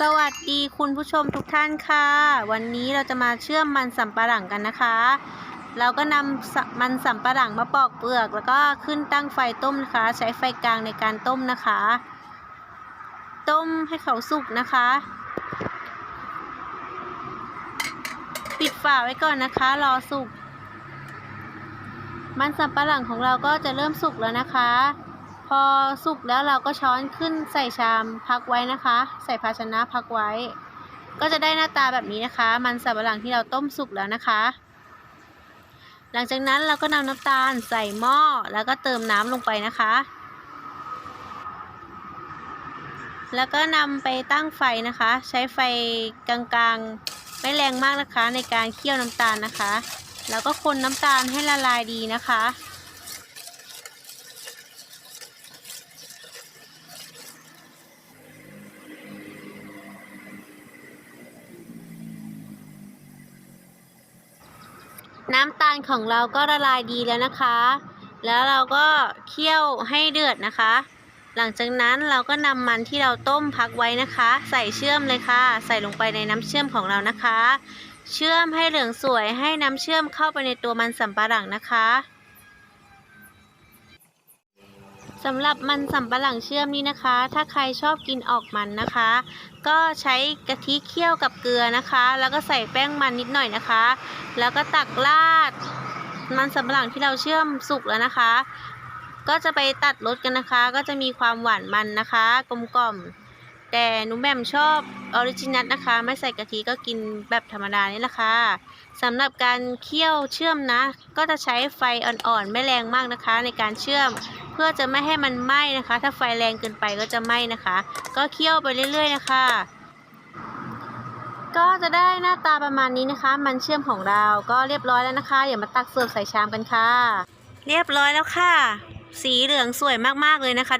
สวัสดีคุณผู้ชมทุกท่านค่ะ วันนี้เราจะมาเชื่อมมันสำปะหลังกันนะคะ เราก็นำมันสำปะหลังมาปอกเปลือก แล้วก็ขึ้นตั้งไฟต้มนะคะ ใช้ไฟกลางในการต้มนะคะ ต้มให้เขาสุกนะคะ ปิดฝาไว้ก่อนนะคะ รอสุก มันสำปะหลังของเราก็จะเริ่มสุกแล้วนะคะ พอสุกแล้วเราก็ช้อนขึ้นใส่ชามพักไว้นะคะ ใส่ภาชนะพักไว้ ก็จะได้หน้าตาแบบนี้นะคะ มันสำปะหลังที่เราต้มสุกแล้วนะคะ หลังจากนั้นเราก็นำน้ำตาลใส่หม้อแล้วก็เติมน้ำลงไปนะคะ แล้วก็นำไปตั้งไฟนะคะ ใช้ไฟกลางๆไม่แรงมากนะคะ ในการเคี่ยวน้ำตาลนะคะ แล้วก็คนน้ำตาลให้ละลายดีนะคะ น้ำตาลของเราก็ละลายดีแล้วนะคะ แล้วเราก็เคี่ยวให้เดือดนะคะ หลังจากนั้นเราก็นำมันที่เราต้มพักไว้นะคะ ใส่เชื่อมเลยค่ะ ใส่ลงไปในน้ำเชื่อมของเรานะคะ เชื่อมให้เหลืองสวยให้น้ำเชื่อมเข้าไปในตัวมันสำปะหลังนะคะ สำหรับมันสำปะหลังเชื่อมนี้นะคะ ถ้าใครชอบกินออกมันนะคะ ก็ใช้กะทิเคี่ยวกับเกลือนะคะ แล้วก็ใส่แป้งมันนิดหน่อยนะคะ แล้วก็ตักราด มันสำปะหลังที่เราเชื่อมสุกแล้วนะคะ ก็จะไปตัดรสกันนะคะ ก็จะมีความหวานมันนะคะ กลมกล่อม แต่หนูแหม่มชอบออริจินัลนะคะ ไม่ใส่กะทิก็กินแบบธรรมดานี่แหละค่ะสำหรับการเคี่ยวเชื่อมนะ ก็จะใช้ไฟอ่อนๆไม่แรงมากนะคะ ในการเชื่อม เพื่อจะไม่ให้มันไหม้นะคะ ถ้าไฟแรงเกินไปก็จะไหม้นะคะ ก็เคี่ยวไปเรื่อย ๆ นะคะ ก็จะได้หน้าตาประมาณนี้นะคะ มันเชื่อมของเราก็เรียบร้อยแล้วนะคะอย่ามาตักเสิร์ฟใส่ชามกันค่ะ เรียบร้อยแล้วค่ะ สีเหลืองสวยมากๆเลยนะคะ